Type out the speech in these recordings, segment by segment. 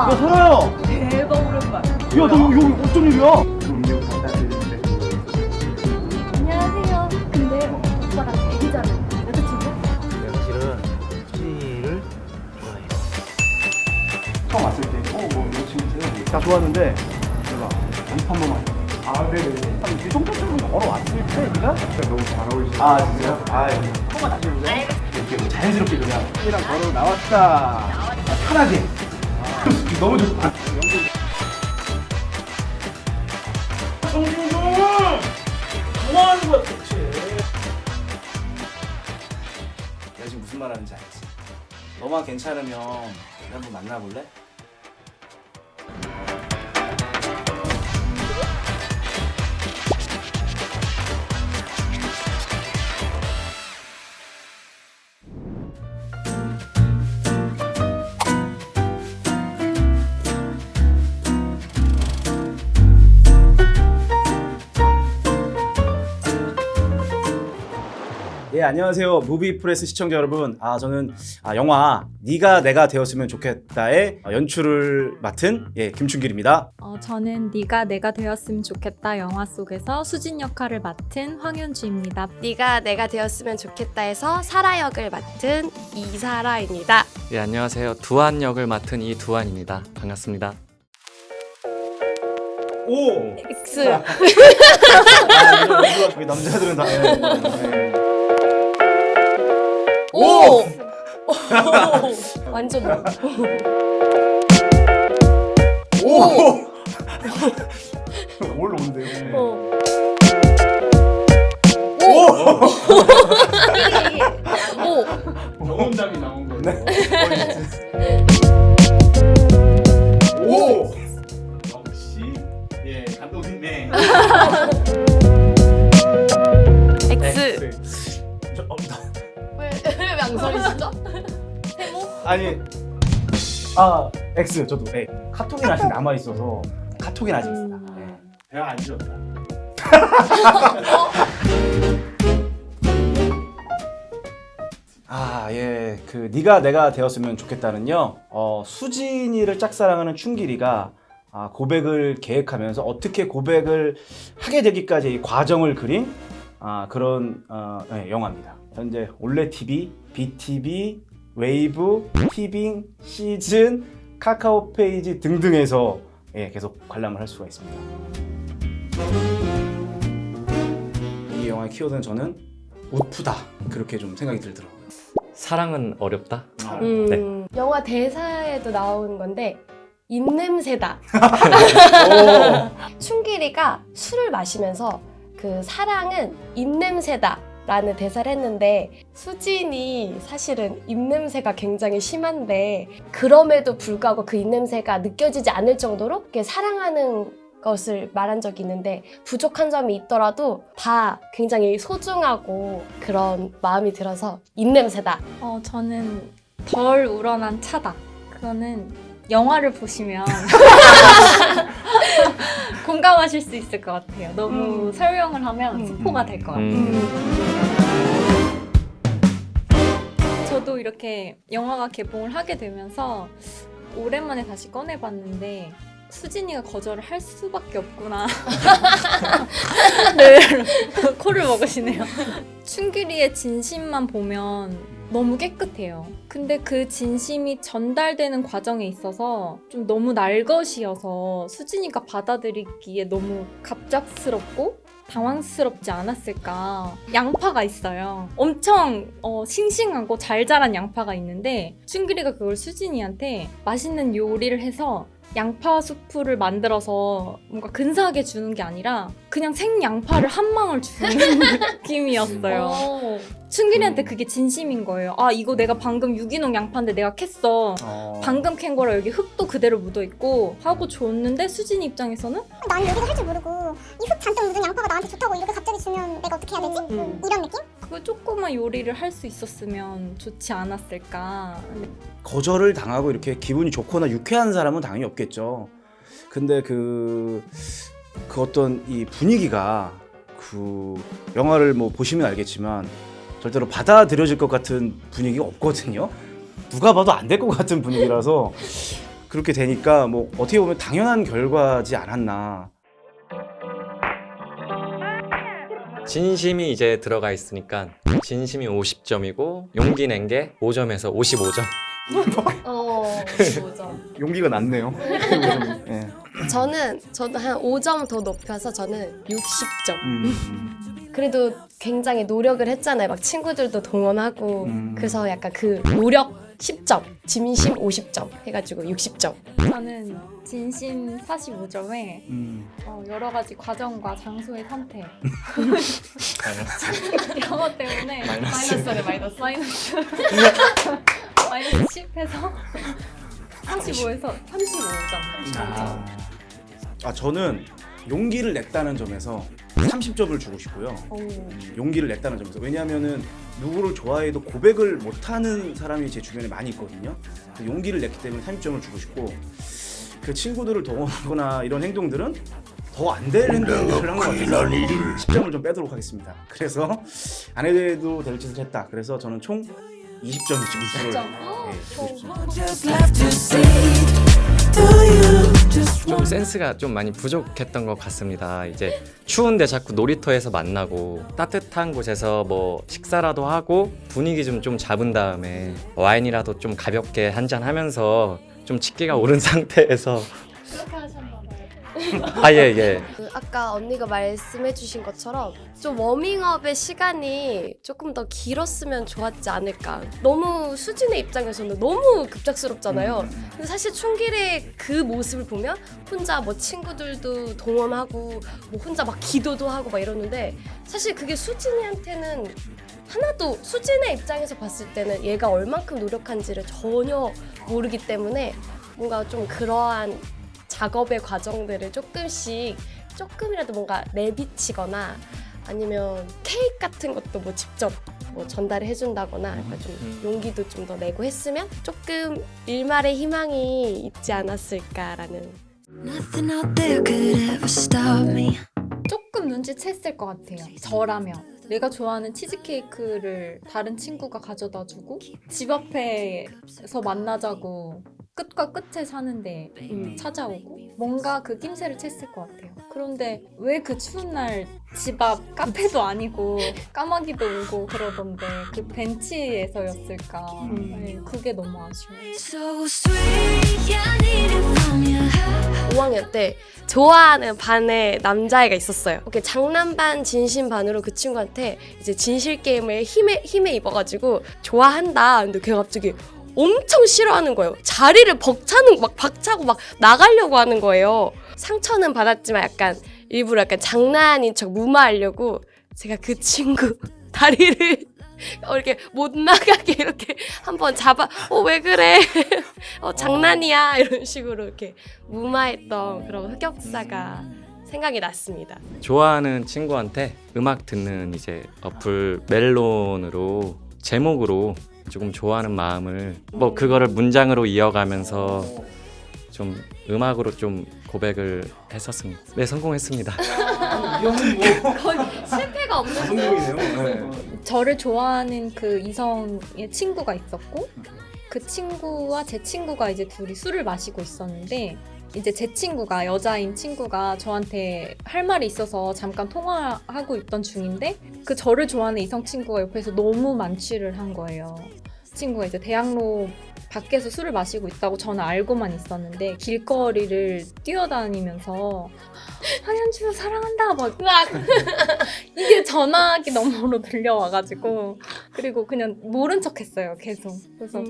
야, 설아야! 대박 오랜만. 야, 너 여기 어쩐 일이야? 음료 갖다 드리는데 안녕하세요. 근데 오빠랑 되게 잘해. 여자친구? 내가 사실은 수진이를 좋아해. 처음 왔을 때 어, 뭐 여친구세요? 나 좋았는데, 내가 한 번만. 아 네네 한이 정도쯤은 걸어왔을 때, 네가? 진짜 너무 잘 어울리시네요 아, 진짜요? 아, 한 번만 다시 해볼래? 이렇게 뭐 자연스럽게 그냥. 수진이랑 걸어 나왔다. 아, 편하게. 너무 좋다. 정진수! 뭐 하는 거야, 도대체? 내가 지금 무슨 말 하는지 알지? 너만 괜찮으면 우리 한번 만나볼래? 예 안녕하세요 무비프레스 시청자 여러분 아 저는 아, 영화 네가 내가 되었으면 좋겠다의 어, 연출을 맡은 예 김춘길입니다 어, 저는 네가 내가 되었으면 좋겠다 영화 속에서 수진 역할을 맡은 황현주입니다. 네가 내가 되었으면 좋겠다에서 사라 역을 맡은 이사라입니다. 예, 안녕하세요. 두한 역을 맡은 이두한입니다. 반갑습니다. 오 X 아, 이거, 우리 남자들은 다 예, 예. 오! 완전 오! 뭘 온대요? 어. 오! 아 X 저도 예. 카톡이 아직 남아 있어서 카톡이 아직 있습니다. 예. 배가 안 지었다. 아, 예. 그 네가 내가 되었으면 좋겠다는요. 어, 수진이를 짝사랑하는 춘길이가 아, 고백을 계획하면서 어떻게 고백을 하게 되기까지 이 과정을 그린 아, 그런 어, 예, 영화입니다. 현재 올레 TV, BTV, 웨이브, 티빙, 시즌, 카카오 페이지 등등에서 예, 계속 관람을 할 수가 있습니다. 이 영화의 키워드는 저는 우프다 그렇게 좀 생각이 들더라고요. 사랑은 어렵다. 음, 네. 영화 대사에도 나온 건데 입냄새다. 춘길이가 술을 마시면서 그 사랑은 입냄새다. 라는 대사를 했는데 수진이 사실은 입냄새가 굉장히 심한데 그럼에도 불구하고 그 입냄새가 느껴지지 않을 정도로 사랑하는 것을 말한 적이 있는데 부족한 점이 있더라도 다 굉장히 소중하고 그런 마음이 들어서 입냄새다. 어, 저는 덜 우러난 차다. 그거는 영화를 보시면 공감하실 수 있을 것 같아요. 너무 음. 설명을 하면 음. 스포가 될 것 같아요. 음. 저도 이렇게 영화가 개봉을 하게 되면서 오랜만에 다시 꺼내봤는데 수진이가 거절을 할 수밖에 없구나. 네, 코를 먹으시네요. 춘길이의 진심만 보면 너무 깨끗해요. 근데 그 진심이 전달되는 과정에 있어서 좀 너무 날것이어서 수진이가 받아들이기에 너무 갑작스럽고 당황스럽지 않았을까. 양파가 있어요. 엄청 어, 싱싱하고 잘 자란 양파가 있는데 춘길이가 그걸 수진이한테 맛있는 요리를 해서 양파 수프를 만들어서 뭔가 근사하게 주는 게 아니라 그냥 생 양파를 한 망을 주는 느낌이었어요. 어. 춘길이한테 그게 진심인 거예요. 아 이거 내가 방금 유기농 양파인데 내가 캤어. 어, 방금 캔 거라 여기 흙도 그대로 묻어 있고 하고 줬는데 수진 입장에서는 난 요리를 할줄 모르고 이 흙 잔뜩 묻은 양파가 나한테 좋다고 이렇게 갑자기 주면 내가 어떻게 해야 되지? 음. 이런 느낌? 그 조그만 요리를 할 수 있었으면 좋지 않았을까. 거절을 당하고 이렇게 기분이 좋거나 유쾌한 사람은 당연히 없겠죠. 근데 그, 그 어떤 이 분위기가 그 영화를 뭐 보시면 알겠지만 절대로 받아들여질 것 같은 분위기가 없거든요. 누가 봐도 안 될 것 같은 분위기라서 그렇게 되니까 뭐 어떻게 보면 당연한 결과지 않았나. 진심이 이제 들어가 있으니까 진심이 50점이고 용기 낸 게 5점에서 55점. 어, 5점. 용기가 났네요. 예. 저는 저도 한 5점 더 높여서 저는 60점. 음. 그래도 굉장히 노력을 했잖아요. 막 친구들도 동원하고 음. 그래서 약간 그 노력 10점, 진심 50점 해가지고 60점. 저는 진심 45점에 음. 어, 여러 가지 과정과 장소의 선택 것 때문에 마이너스래 마이너스 마이너스 마이너스 10해서 45에서 35점. 아. 아 저는 용기를 냈다는 점에서 30점을 주고 싶고요. 음, 용기를 냈다는 점에서 왜냐하면은 누구를 좋아해도 고백을 못하는 사람이 제 주변에 많이 있거든요. 그 용기를 냈기 때문에 30점을 주고 싶고 그 친구들을 동원하거나 이런 행동들은 더 안 될 행동들을 한 것 같아서 10점을 좀 빼도록 하겠습니다. 그래서 안 해도 될 짓을 했다. 그래서 저는 총 20점의 점수를 예, 주고 싶습니다. 좀 센스가 좀 많이 부족했던 것 같습니다. 이제 추운데 자꾸 놀이터에서 만나고 따뜻한 곳에서 뭐 식사라도 하고 분위기 좀 좀 잡은 다음에 와인이라도 좀 가볍게 한잔 하면서 좀 치기가 오른 상태에서 그렇게 하셨나 봐요. 아 예 예. 그 아까 언니가 말씀해주신 것처럼 좀 워밍업의 시간이 조금 더 길었으면 좋았지 않을까. 너무 수진의 입장에서는 너무 급작스럽잖아요. 근데 사실 춘길의 그 모습을 보면 혼자 뭐 친구들도 동원하고 뭐 혼자 막 기도도 하고 막 이러는데 사실 그게 수진이한테는 하나도 수진의 입장에서 봤을 때는 얘가 얼만큼 노력한지를 전혀 모르기 때문에 뭔가 좀 그러한 작업의 과정들을 조금씩 조금이라도 뭔가 내비치거나 아니면 케이크 같은 것도 뭐 직접 뭐 전달을 해준다거나 약간 좀 용기도 좀 더 내고 했으면 조금 일말의 희망이 있지 않았을까라는 Nothing out there could ever stop me. 조금 눈치챘을 것 같아요. 저라면. 내가 좋아하는 치즈케이크를 다른 친구가 가져다 주고 집 앞에서 만나자고 끝과 끝에 사는데 음. 찾아오고 뭔가 그 낌새를 챘을 것 같아요. 그런데 왜 그 추운 날 집 앞 카페도 아니고 까마귀도 울고 그러던데 그 벤치에서였을까? 네, 그게 너무 아쉬워요. So sweet, yeah, I need it from you. 5학년 때 좋아하는 반에 남자애가 있었어요. 이렇게 장난반 진심 반으로 그 친구한테 이제 진실 게임을 힘에 힘에 입어가지고 좋아한다. 근데 걔가 갑자기 엄청 싫어하는 거예요. 자리를 벅차는 막 박차고 막 나가려고 하는 거예요. 상처는 받았지만 약간 일부러 약간 장난인 척 무마하려고 제가 그 친구 다리를 어, 이렇게 못 나가게 이렇게 한번 잡아 어 왜 그래 어 장난이야 이런 식으로 이렇게 무마했던 그런 흑역사가 생각이 났습니다. 좋아하는 친구한테 음악 듣는 이제 어플 멜론으로 제목으로 조금 좋아하는 마음을 뭐 그거를 문장으로 이어가면서 좀 음악으로 좀 고백을 했었습니다. 네 성공했습니다. 이 형은 뭐 실패가 없는 성공이네요. 네. 저를 좋아하는 그 이성의 친구가 있었고 그 친구와 제 친구가 이제 둘이 술을 마시고 있었는데 이제 제 친구가 여자인 친구가 저한테 할 말이 있어서 잠깐 통화하고 있던 중인데 그 저를 좋아하는 이성 친구가 옆에서 너무 만취를 한 거예요. 친구가 이제 대학로 밖에서 술을 마시고 있다고 저는 알고만 있었는데 길거리를 뛰어다니면서 황현주 사랑한다 막 으악! 이게 전화기 너머로 들려와가지고 그리고 그냥 모른 척했어요 계속 그래서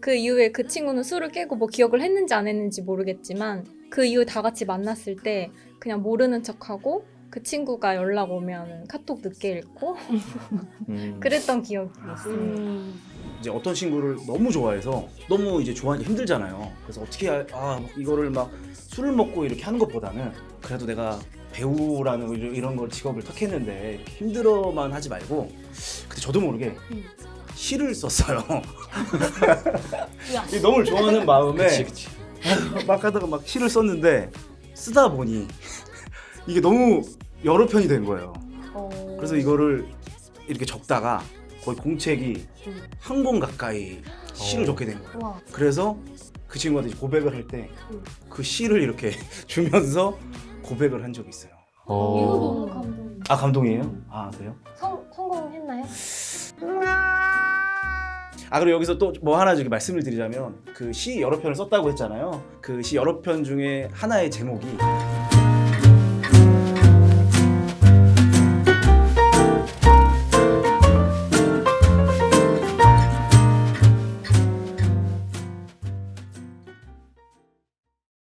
그 이후에 그 친구는 술을 깨고 뭐 기억을 했는지 안 했는지 모르겠지만 그 이후에 다 같이 만났을 때 그냥 모르는 척하고 그 친구가 연락 오면 카톡 늦게 읽고 음. 그랬던 기억이 있어요. 이제 어떤 친구를 너무 좋아해서 너무 이제 좋아하기 힘들잖아요. 그래서 어떻게 아막 이거를 막 술을 먹고 이렇게 하는 것보다는 그래도 내가 배우라는 이런- 걸 직업을 택했는데 힘들어만 하지 말고 그때 저도 모르게 시를 썼어요. 이 너무 좋아하는 마음에 그치 그치. 막 하다가 막 시를 썼는데 쓰다 보니 이게 너무 여러 편이 된 거예요. 그래서 이거를 이렇게 적다가 거의 공책이 한권 가까이 시를 어. 적게 된 거예요. 와. 그래서 그 친구한테 이제 고백을 할 때그 시를 이렇게 주면서 고백을 한 적이 있어요. 어. 이거 너무 감동. 아 감동이에요? 아 그래요? 성, 성공했나요? 아 그리고 여기서 또 뭐 하나 저기 말씀을 드리자면 그 시 여러 편을 썼다고 했잖아요. 그 시 여러 편 중에 하나의 제목이